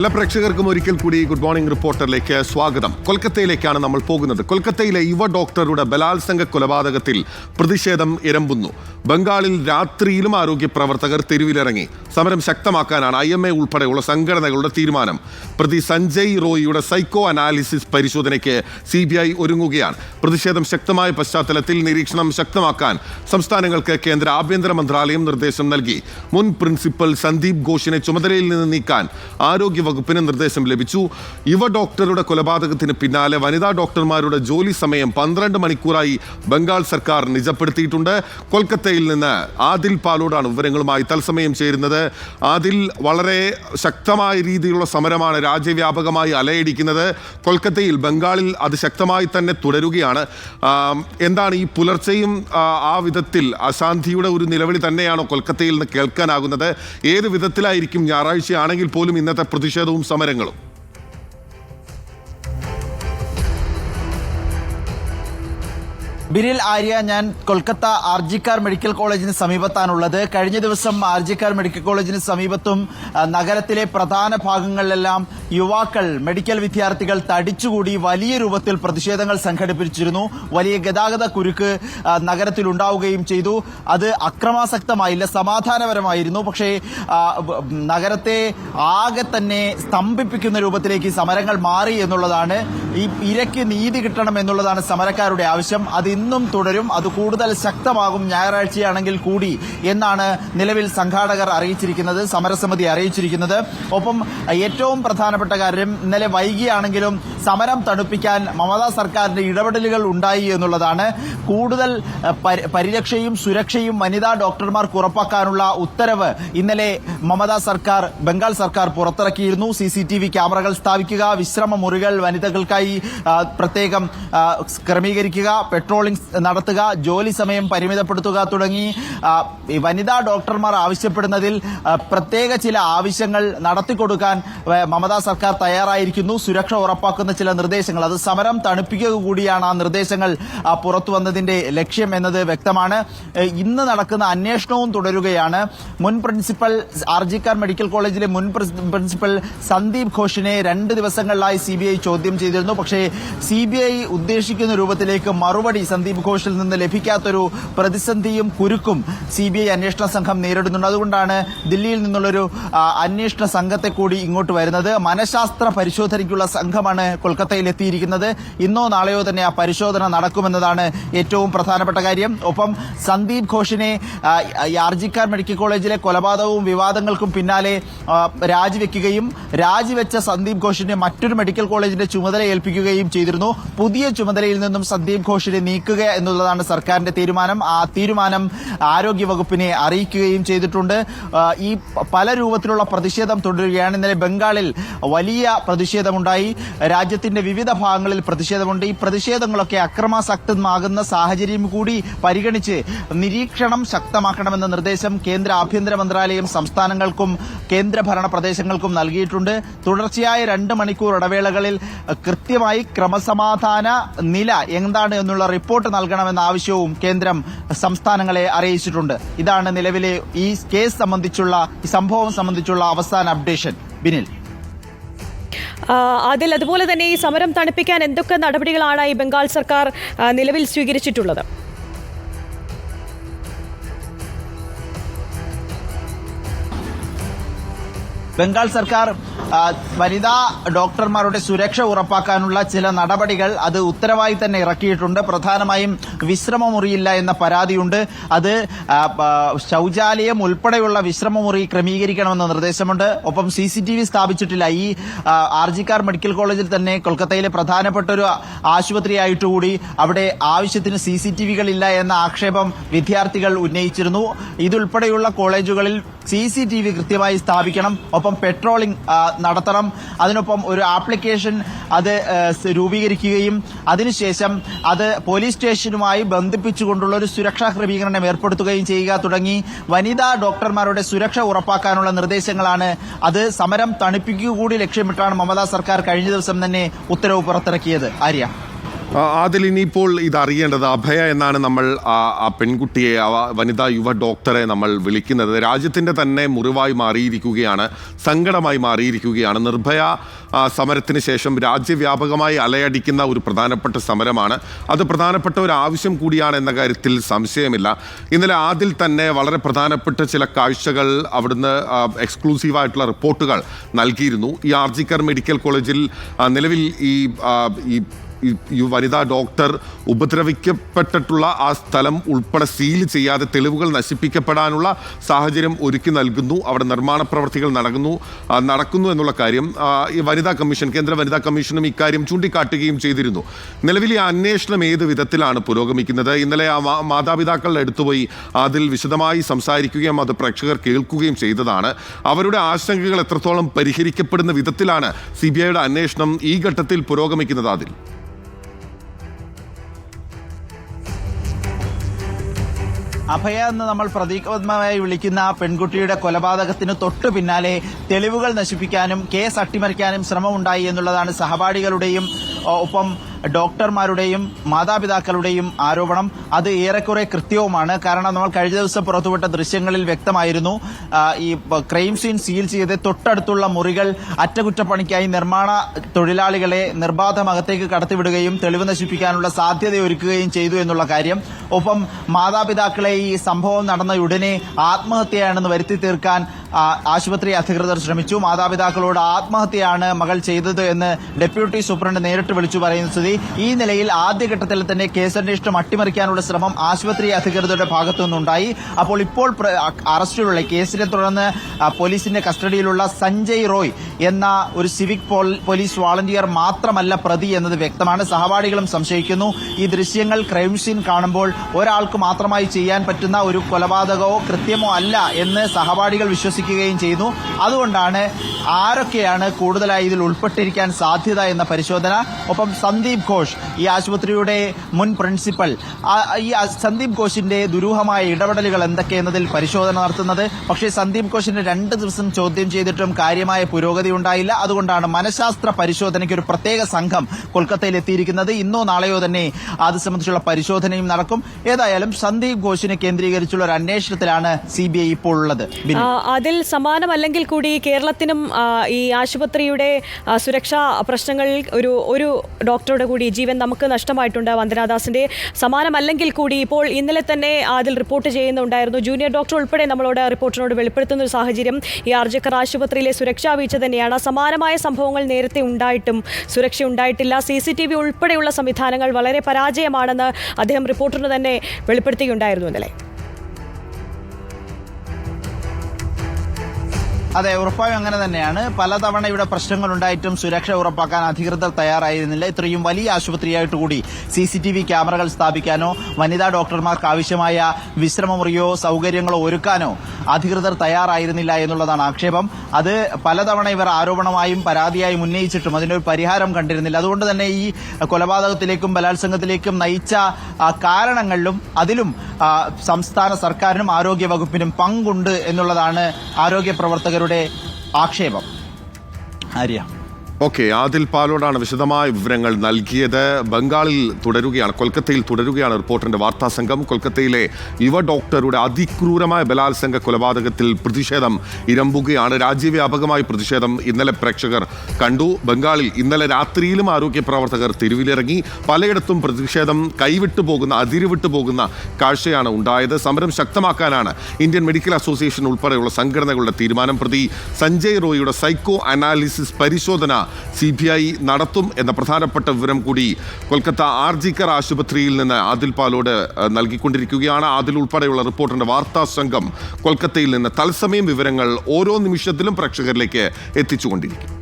എല്ലാ പ്രേക്ഷകർക്കും ഒരിക്കൽ കൂടി ഗുഡ് മോർണിംഗ് റിപ്പോർട്ടറിലേക്ക് സ്വാഗതം. കൊൽക്കത്തയിലേക്കാണ് നമ്മൾ പോകുന്നത്. കൊൽക്കത്തയിലെ യുവ ഡോക്ടറുടെ ബലാത്സംഗ കൊലപാതകത്തിൽ പ്രതിഷേധം ഇരമ്പുന്നു. ബംഗാളിൽ രാത്രിയിലും ആരോഗ്യ പ്രവർത്തകർ തെരുവിലിറങ്ങി. സമരം ശക്തമാക്കാനാണ് ഐ എം എ ഉൾപ്പെടെയുള്ള സംഘടനകളുടെ തീരുമാനം. പ്രതി സഞ്ജയ് റോയിയുടെ സൈക്കോ അനാലിസിസ് പരിശോധനയ്ക്ക് സി ബി ഐ ഒരുങ്ങുകയാണ്. പ്രതിഷേധം ശക്തമായ പശ്ചാത്തലത്തിൽ നിരീക്ഷണം ശക്തമാക്കാൻ സംസ്ഥാനങ്ങൾക്ക് കേന്ദ്ര ആഭ്യന്തര മന്ത്രാലയം നിർദ്ദേശം നൽകി. മുൻ പ്രിൻസിപ്പൽ സന്ദീപ് ഘോഷിനെ ചുമതലയിൽ നിന്ന് നീക്കാൻ ആരോഗ്യ വകുപ്പിന് നിർദ്ദേശം ലഭിച്ചു. യുവ ഡോക്ടറുടെ കൊലപാതകത്തിന് പിന്നാലെ വനിതാ ഡോക്ടർമാരുടെ ജോലി സമയം പന്ത്രണ്ട് മണിക്കൂറായി ബംഗാൾ സർക്കാർ നിജപ്പെടുത്തിയിട്ടുണ്ട്. കൊൽക്കത്തയിൽ നിന്ന് ആദിൽ പാലോടാണ് വിവരങ്ങളുമായി തത്സമയം ചേരുന്നത്. ആദിൽ വളരെ ശക്തമായ രീതിയിലുള്ള സമരമാണ് രാജ്യവ്യാപകമായി അലയടിക്കുന്നത്. കൊൽക്കത്തയിൽ ബംഗാളിൽ അത് ശക്തമായി തന്നെ തുടരുകയാണ്. എന്താണ് ഈ പുലർച്ചെയും ആ, വിധത്തിൽ അശാന്തിയുടെ ഒരു നിലവിളി തന്നെയാണോ കൊൽക്കത്തയിൽ നിന്ന് കേൾക്കാനാകുന്നത്? ഏത് വിധത്തിലായിരിക്കും ഞായറാഴ്ചയാണെങ്കിൽ പോലും ഇന്നത്തെ പ്രതിഷേധവും സമരങ്ങളും. ബിനിൽ ആര്യ ഞാൻ കൊൽക്കത്ത ആർജിക്കാർ മെഡിക്കൽ കോളേജിന് സമീപത്താണുള്ളത്. കഴിഞ്ഞ ദിവസം ആർജിക്കാർ മെഡിക്കൽ കോളേജിന് സമീപത്തും നഗരത്തിലെ പ്രധാന ഭാഗങ്ങളിലെല്ലാം യുവാക്കൾ മെഡിക്കൽ വിദ്യാർത്ഥികൾ തടിച്ചുകൂടി വലിയ രൂപത്തിൽ പ്രതിഷേധങ്ങൾ സംഘടിപ്പിച്ചിരുന്നു. വലിയ ഗതാഗത കുരുക്ക് ഉണ്ടാവുകയും ചെയ്തു. അത് അക്രമാസക്തമായില്ല സമാധാനപരമായിരുന്നു. പക്ഷേ നഗരത്തെ ആകെ തന്നെ സ്തംഭിപ്പിക്കുന്ന രൂപത്തിലേക്ക് സമരങ്ങൾ മാറി എന്നുള്ളതാണ്. ഈ ഇരയ്ക്ക് നീതി കിട്ടണം എന്നുള്ളതാണ് സമരക്കാരുടെ ആവശ്യം. അത് ഇന്നും തുടരും. അത് കൂടുതൽ ശക്തമാകും ഞായറാഴ്ചയാണെങ്കിൽ കൂടി എന്നാണ് നിലവിൽ സംഘാടകർ അറിയിച്ചിരിക്കുന്നത് സമരസമിതി അറിയിച്ചിരിക്കുന്നത്. ഒപ്പം ഏറ്റവും പ്രധാനപ്പെട്ട കാര്യം ഇന്നലെ വൈകിയാണെങ്കിലും സമരം തണുപ്പിക്കാൻ മമതാ സർക്കാരിന്റെ ഇടപെടലുകൾ ഉണ്ടായി എന്നുള്ളതാണ്. കൂടുതൽ പരിരക്ഷയും സുരക്ഷയും വനിതാ ഡോക്ടർമാർക്ക് ഉറപ്പാക്കാനുള്ള ഉത്തരവ് ഇന്നലെ മമതാ സർക്കാർ ബംഗാൾ സർക്കാർ പുറത്തിറക്കിയിരുന്നു. സി സി ടി വി ക്യാമറകൾ സ്ഥാപിക്കുക വിശ്രമ മുറികൾ വനിതകൾക്കായി പ്രത്യേകം ക്രമീകരിക്കുക പെട്രോളിംഗ് നടത്തുക ജോലി സമയം പരിമിതപ്പെടുത്തുക തുടങ്ങി വനിതാ ഡോക്ടർമാർ ആവശ്യപ്പെടുന്നതിൽ പ്രത്യേക ചില ആവശ്യങ്ങൾ നടത്തിക്കൊടുക്കാൻ മമതാ സർക്കാർ തയ്യാറായിരിക്കുന്നു. സുരക്ഷ ഉറപ്പാക്കുന്ന ചില നിർദ്ദേശങ്ങൾ. അത് സമരം തണുപ്പിക്കുക കൂടിയാണ് ആ നിർദ്ദേശങ്ങൾ പുറത്തു വന്നതിന്റെ ലക്ഷ്യം എന്നത് വ്യക്തമാണ്. ഇന്ന് നടക്കുന്ന അന്വേഷണവും തുടരുകയാണ്. മുൻ പ്രിൻസിപ്പൽ ആർജിക്കാർ മെഡിക്കൽ കോളേജിലെ മുൻ പ്രിൻസിപ്പൽ സന്ദീപ് ഘോഷിനെ രണ്ട് ദിവസങ്ങളിലായി സി ചോദ്യം ചെയ്തിരുന്നു. പക്ഷേ സി ഉദ്ദേശിക്കുന്ന രൂപത്തിലേക്ക് മറുപടി സന്ദീപ് ഘോഷിൽ നിന്ന് ലഭിക്കാത്തൊരു പ്രതിസന്ധിയും കുരുക്കും സി ബി ഐ അന്വേഷണ സംഘം നേരിടുന്നുണ്ട്. അതുകൊണ്ടാണ് ദില്ലിയിൽ നിന്നുള്ളൊരു അന്വേഷണ സംഘത്തെ കൂടി ഇങ്ങോട്ട് വരുന്നത്. മനഃശാസ്ത്ര പരിശോധനയ്ക്കുള്ള സംഘമാണ് കൊൽക്കത്തയിൽ എത്തിയിരിക്കുന്നത് ഇന്നോ നാളെയോ തന്നെ ആ പരിശോധന നടക്കുമെന്നതാണ് ഏറ്റവും പ്രധാനപ്പെട്ട കാര്യം. ഒപ്പം സന്ദീപ് ഘോഷിനെ യാർജിക്കാർ മെഡിക്കൽ കോളേജിലെ കൊലപാതകവും വിവാദങ്ങൾക്കും പിന്നാലെ രാജിവെക്കുകയും രാജിവെച്ച സന്ദീപ് ഘോഷിനെ മറ്റൊരു മെഡിക്കൽ കോളേജിന്റെ ചുമതല ഏൽപ്പിക്കുകയും ചെയ്തിരുന്നു. പുതിയ ചുമതലയിൽ നിന്നും സന്ദീപ് ഘോഷിനെ നീക്കുക എന്നുള്ളതാണ് സർക്കാരിന്റെ തീരുമാനം. ആ തീരുമാനം ആരോഗ്യ വകുപ്പിനെ അറിയിക്കുകയും ചെയ്തിട്ടുണ്ട്. ഈ പല രൂപത്തിലുള്ള പ്രതിഷേധം തുടരുകയാണ്. ഇന്നലെ ബംഗാളിൽ വലിയ പ്രതിഷേധമുണ്ടായി. രാജ്യത്തിന്റെ വിവിധ ഭാഗങ്ങളിൽ പ്രതിഷേധമുണ്ട്. ഈ പ്രതിഷേധങ്ങളൊക്കെ അക്രമാസക്തമാകുന്ന സാഹചര്യം കൂടി പരിഗണിച്ച് നിരീക്ഷണം ശക്തമാക്കണമെന്ന നിർദ്ദേശം കേന്ദ്ര ആഭ്യന്തര മന്ത്രാലയം സംസ്ഥാനങ്ങൾക്കും കേന്ദ്രഭരണ പ്രദേശങ്ങൾക്കും നൽകിയിട്ടുണ്ട്. തുടർച്ചയായ രണ്ട് മണിക്കൂർ ഇടവേളകളിൽ കൃത്യമായി ക്രമസമാധാന നില എന്താണ് എന്നുള്ള റിപ്പോർട്ട് നൽകണമെന്ന ആവശ്യവും കേന്ദ്രം സംസ്ഥാനങ്ങളെ അറിയിച്ചിട്ടുണ്ട്. ഇതാണ് നിലവിലെ ഈ കേസ് സംബന്ധിച്ചുള്ള സംഭവം സംബന്ധിച്ചുള്ള അവസാന അപ്ഡേഷൻ. ബിനിൽ. അതിൽ അതുപോലെ തന്നെ ഈ സമരം തണുപ്പിക്കാൻ എന്തൊക്കെ നടപടികളാണ് ഈ ബംഗാൾ സർക്കാർ നിലവിൽ സ്വീകരിച്ചിട്ടുള്ളത്? ബംഗാൾ സർക്കാർ വനിതാ ഡോക്ടർമാരുടെ സുരക്ഷ ഉറപ്പാക്കാനുള്ള ചില നടപടികൾ അത് ഉത്തരവായി തന്നെ ഇറക്കിയിട്ടുണ്ട്. പ്രധാനമായും വിശ്രമമുറിയില്ല എന്ന പരാതിയുണ്ട്. അത് ആ, ഉൾപ്പെടെയുള്ള വിശ്രമമുറി ക്രമീകരിക്കണമെന്ന നിർദ്ദേശമുണ്ട്. ഒപ്പം സി സി ടി വി സ്ഥാപിച്ചിട്ടില്ല. ഈ ആർജിക്കാർ മെഡിക്കൽ കോളേജിൽ തന്നെ കൊൽക്കത്തയിലെ പ്രധാനപ്പെട്ട ഒരു ആശുപത്രിയായിട്ടുകൂടി അവിടെ ആവശ്യത്തിന് സി സി ടി വികളില്ല എന്ന ആക്ഷേപം വിദ്യാർത്ഥികൾ ഉന്നയിച്ചിരുന്നു. ഇതുൾപ്പെടെയുള്ള കോളേജുകളിൽ സി സി ടി വി കൃത്യമായി സ്ഥാപിക്കണം. ഒപ്പം പെട്രോളിംഗ് നടത്തണം. അതിനൊപ്പം ഒരു ആപ്ലിക്കേഷൻ അത് രൂപീകരിക്കുകയും അതിനുശേഷം അത് പോലീസ് സ്റ്റേഷനുമായി ബന്ധിപ്പിച്ചുകൊണ്ടുള്ള ഒരു സുരക്ഷാ ക്രമീകരണം ഏർപ്പെടുത്തുകയും ചെയ്യുക തുടങ്ങി. വനിതാ ഡോക്ടർമാരുടെ സുരക്ഷ ഉറപ്പാക്കാനുള്ള നിർദ്ദേശങ്ങളാണ് അത്. സമരം തണുപ്പിക്കുക കൂടി ലക്ഷ്യമിട്ടാണ് മമതാ സർക്കാർ കഴിഞ്ഞ ദിവസം തന്നെ ഉത്തരവ് പുറത്തിറക്കിയത്. ആര്യ? അതിൽ ഇനിയിപ്പോൾ ഇതറിയേണ്ടത് അഭയ എന്നാണ് നമ്മൾ ആ പെൺകുട്ടിയെ വനിതാ യുവ ഡോക്ടറെ നമ്മൾ വിളിക്കുന്നത്. രാജ്യത്തിന്റെ തന്നെ മുറിവായി മാറിയിരിക്കുകയാണ് സങ്കടമായി മാറിയിരിക്കുകയാണ്. നിർഭയ സമരത്തിന് ശേഷം രാജ്യവ്യാപകമായി അലയടിക്കുന്ന ഒരു പ്രധാനപ്പെട്ട സമരമാണ്. അത് പ്രധാനപ്പെട്ട ഒരു ആവശ്യം കൂടിയാണ് എന്ന കാര്യത്തിൽ സംശയമില്ല. ഇന്നലെ ആദിൽ തന്നെ വളരെ പ്രധാനപ്പെട്ട ചില കാഴ്ചകൾ അവിടുന്ന് എക്സ്ക്ലൂസീവായിട്ടുള്ള റിപ്പോർട്ടുകൾ നൽകിയിരുന്നു. ഈ ആർജിക്കർ മെഡിക്കൽ കോളേജിൽ നിലവിൽ ഈ ഈ വനിതാ ഡോക്ടർ ഉപദ്രവിക്കപ്പെട്ടിട്ടുള്ള ആ സ്ഥലം ഉൾപ്പെടെ സീൽ ചെയ്യാതെ തെളിവുകൾ നശിപ്പിക്കപ്പെടാനുള്ള സാഹചര്യം ഒരുക്കി നൽകുന്നു. അവിടെ നിർമ്മാണ പ്രവർത്തികൾ നടക്കുന്നു. നടക്കുന്നു എന്നുള്ള കാര്യം ഈ വനിതാ കമ്മീഷൻ കേന്ദ്ര വനിതാ കമ്മീഷനും ഇക്കാര്യം ചൂണ്ടിക്കാട്ടുകയും ചെയ്തിരുന്നു. നിലവിൽ ഈ അന്വേഷണം ഏത് വിധത്തിലാണ് പുരോഗമിക്കുന്നത്? ഇന്നലെ ആ മാതാപിതാക്കളുടെ അടുത്തുപോയി അതിൽ വിശദമായി സംസാരിക്കുകയും അത് പ്രേക്ഷകർ കേൾക്കുകയും ചെയ്തതാണ്. അവരുടെ ആശങ്കകൾ എത്രത്തോളം പരിഹരിക്കപ്പെടുന്ന വിധത്തിലാണ് സി ബി ഐയുടെ അന്വേഷണം ഈ ഘട്ടത്തിൽ പുരോഗമിക്കുന്നത് അതിൽ? അഭയ എന്ന് നമ്മൾ പ്രതീകാത്മകമായി വിളിക്കുന്ന ആ പെൺകുട്ടിയുടെ കൊലപാതകത്തിന് തൊട്ടു പിന്നാലെ തെളിവുകൾ നശിപ്പിക്കാനും കേസ് അട്ടിമറിക്കാനും ശ്രമമുണ്ടായി എന്നുള്ളതാണ് സഹപാഠികളുടെയും ഒപ്പം ഡോക്ടർമാരുടെയും മാതാപിതാക്കളുടെയും ആരോപണം അത് ഏറെക്കുറെ കൃത്യവുമാണ്. കാരണം നമ്മൾ കഴിഞ്ഞ ദിവസം പുറത്തുവിട്ട ദൃശ്യങ്ങളിൽ വ്യക്തമായിരുന്നു ഈ ക്രൈം സീൻ സീൽ ചെയ്ത് തൊട്ടടുത്തുള്ള മുറികൾ അറ്റകുറ്റപ്പണിക്കായി നിർമ്മാണ തൊഴിലാളികളെ നിർബാധം അകത്തേക്ക് കടത്തിവിടുകയും തെളിവ് നശിപ്പിക്കാനുള്ള സാധ്യതയൊരുക്കുകയും ചെയ്തു എന്നുള്ള കാര്യം. ഒപ്പം മാതാപിതാക്കളെ ഈ സംഭവം നടന്ന ഉടനെ ആത്മഹത്യയാണെന്ന് വരുത്തി തീർക്കാൻ ആശുപത്രി അധികൃതർ ശ്രമിച്ചു. മാതാപിതാക്കളോട് ആത്മഹത്യയാണ് മകൾ ചെയ്തത് എന്ന് ഡെപ്യൂട്ടി സൂപ്രണ്ട് നേരിട്ട് വിളിച്ചു പറയുന്ന സ്ഥിതി ഈ നിലയിൽ ആദ്യഘട്ടത്തിൽ തന്നെ കേസന്വേഷണം അട്ടിമറിക്കാനുള്ള ശ്രമം ആശുപത്രി അധികൃതരുടെ ഭാഗത്തുനിന്നുണ്ടായി അപ്പോൾ ഇപ്പോൾ അറസ്റ്റിലുള്ള കേസിനെ തുടർന്ന് പോലീസിന്റെ കസ്റ്റഡിയിലുള്ള സഞ്ജയ് റോയ് എന്ന ഒരു സിവിക് പോലീസ് വാളണ്ടിയർ മാത്രമല്ല പ്രതി എന്നത് വ്യക്തമാണ്. സഹപാഠികളും സംശയിക്കുന്നു. ഈ ദൃശ്യങ്ങൾ ക്രൈം സീൻ കാണുമ്പോൾ ഒരാൾക്ക് മാത്രമായി ചെയ്യാൻ പറ്റുന്ന ഒരു കൊലപാതകമോ കൃത്യമോ അല്ല എന്ന് സഹപാഠികൾ വിശ്വസിക്കുകയും ചെയ്യുന്നു. അതുകൊണ്ടാണ് ആരൊക്കെയാണ് കൂടുതലായി ഇതിൽ ഉൾപ്പെട്ടിരിക്കാൻ സാധ്യത എന്ന പരിശോധന. ഒപ്പം സന്ദീപ് ഘോഷ് ഈ ആശുപത്രിയുടെ മുൻ പ്രിൻസിപ്പൽ. ഈ സന്ദീപ് ഘോഷിന്റെ ദുരൂഹമായ ഇടപെടലുകൾ എന്തൊക്കെയെന്നതിൽ പരിശോധന നടത്തുന്നത്? പക്ഷേ സന്ദീപ് ഘോഷിനെ രണ്ട് ദിവസം ചോദ്യം ചെയ്തിട്ടും കാര്യമായ പുരോഗതി ഉണ്ടായില്ല. അതുകൊണ്ടാണ് മനഃശാസ്ത്ര പരിശോധനയ്ക്ക് ഒരു പ്രത്യേക സംഘം കൊൽക്കത്തയിൽ എത്തിയിരിക്കുന്നത്. ഇന്നോ നാളെയോ തന്നെ അത് സംബന്ധിച്ചുള്ള പരിശോധനയും നടക്കും. ഏതായാലും സന്ദീപ് ഘോഷിനെ കേന്ദ്രീകരിച്ചുള്ള ഒരു അന്വേഷണത്തിലാണ് സി ബി ഐ ഇപ്പോൾ ഉള്ളത്. അതിൽ സമാനമല്ലെങ്കിൽ കൂടി കേരളത്തിനും ഈ ആശുപത്രിയുടെ സുരക്ഷാ പ്രശ്നങ്ങളിൽ ഒരു ഒരു ഡോക്ടറുടെ കൂടി ജീവൻ നമുക്ക് നഷ്ടമായിട്ടുണ്ട് വന്ദനാദാസിന്റെ. സമാനമല്ലെങ്കിൽ കൂടി ഇപ്പോൾ ഇന്നലെ തന്നെ അതിൽ റിപ്പോർട്ട് ചെയ്യുന്നുണ്ടായിരുന്നു. ജൂനിയർ ഡോക്ടർ ഉൾപ്പെടെ നമ്മളോട് റിപ്പോർട്ടിനോട് വെളിപ്പെടുത്തുന്ന ഒരു സാഹചര്യം ഈ ആർജക്കർ ആശുപത്രിയിലെ സുരക്ഷാ വീഴ്ച തന്നെയാണ്. സമാനമായ സംഭവങ്ങൾ നേരത്തെ ഉണ്ടായിട്ടും സുരക്ഷ ഉണ്ടായിട്ടില്ല. സി സി ടി വി ഉൾപ്പെടെയുള്ള സംവിധാനങ്ങൾ വളരെ പരാജയമാണെന്ന് അദ്ദേഹം റിപ്പോർട്ടറിന് തന്നെ വെളിപ്പെടുത്തുകയുണ്ടായിരുന്നു ഇന്നലെ. അതെ ഉറപ്പായും അങ്ങനെ തന്നെയാണ്. പലതവണ ഇവിടെ പ്രശ്നങ്ങൾ ഉണ്ടായിട്ടും സുരക്ഷ ഉറപ്പാക്കാൻ അധികൃതർ തയ്യാറായിരുന്നില്ല. ഇത്രയും വലിയ ആശുപത്രിയായിട്ട് കൂടി സി സി ടി വി ക്യാമറകൾ സ്ഥാപിക്കാനോ വനിതാ ഡോക്ടർമാർക്ക് ആവശ്യമായ വിശ്രമമുറിയോ സൗകര്യങ്ങളോ ഒരുക്കാനോ അധികൃതർ തയ്യാറായിരുന്നില്ല എന്നുള്ളതാണ് ആക്ഷേപം. അത് പലതവണ ഇവർ ആരോപണമായും പരാതിയായും ഉന്നയിച്ചിട്ടും അതിനൊരു പരിഹാരം കണ്ടിരുന്നില്ല. അതുകൊണ്ട് തന്നെ ഈ കൊലപാതകത്തിലേക്കും ബലാത്സംഗത്തിലേക്കും നയിച്ച കാരണങ്ങളിലും അതിലും സംസ്ഥാന സർക്കാരിനും ആരോഗ്യ വകുപ്പിനും പങ്കുണ്ട് എന്നുള്ളതാണ് ആരോഗ്യ പ്രവർത്തകരുടെ ആക്ഷേപം. ആര്യ. ഓക്കെ ആദിൽ പാലോടാണ് വിശദമായ വിവരങ്ങൾ നൽകിയത്. ബംഗാളിൽ തുടരുകയാണ് കൊൽക്കത്തയിൽ തുടരുകയാണ് റിപ്പോർട്ടറിന്റെ വാർത്താ സംഘം. കൊൽക്കത്തയിലെ യുവ ഡോക്ടറുടെ അതിക്രൂരമായ ബലാത്സംഗ കൊലപാതകത്തിൽ പ്രതിഷേധം ഇരമ്പുകയാണ്. രാജ്യവ്യാപകമായി പ്രതിഷേധം ഇന്നലെ പ്രേക്ഷകർ കണ്ടു. ബംഗാളിൽ ഇന്നലെ രാത്രിയിലും ആരോഗ്യ പ്രവർത്തകർ തെരുവിലിറങ്ങി. പലയിടത്തും പ്രതിഷേധം കൈവിട്ടു പോകുന്ന അതിരുവിട്ടു പോകുന്ന കാഴ്ചയാണ് ഉണ്ടായത്. സമരം ശക്തമാക്കാനാണ് ഇന്ത്യൻ മെഡിക്കൽ അസോസിയേഷൻ ഉൾപ്പെടെയുള്ള സംഘടനകളുടെ തീരുമാനം. പ്രതി സഞ്ജയ് റോയിയുടെ സൈക്കോ അനാലിസിസ് പരിശോധന സി ബി ഐ നടത്തും എന്ന പ്രധാനപ്പെട്ട വിവരം കൂടി കൊൽക്കത്ത ആർജിക്കർ ആശുപത്രിയിൽ നിന്ന് ആദിൽ പാലോട് നൽകിക്കൊണ്ടിരിക്കുകയാണ്. ആദിൽ ഉൾപ്പെടെയുള്ള റിപ്പോർട്ടറിന്റെ വാർത്താ സംഘം കൊൽക്കത്തയിൽ നിന്ന് തത്സമയം വിവരങ്ങൾ ഓരോ നിമിഷത്തിലും പ്രേക്ഷകരിലേക്ക് എത്തിച്ചുകൊണ്ടിരിക്കും.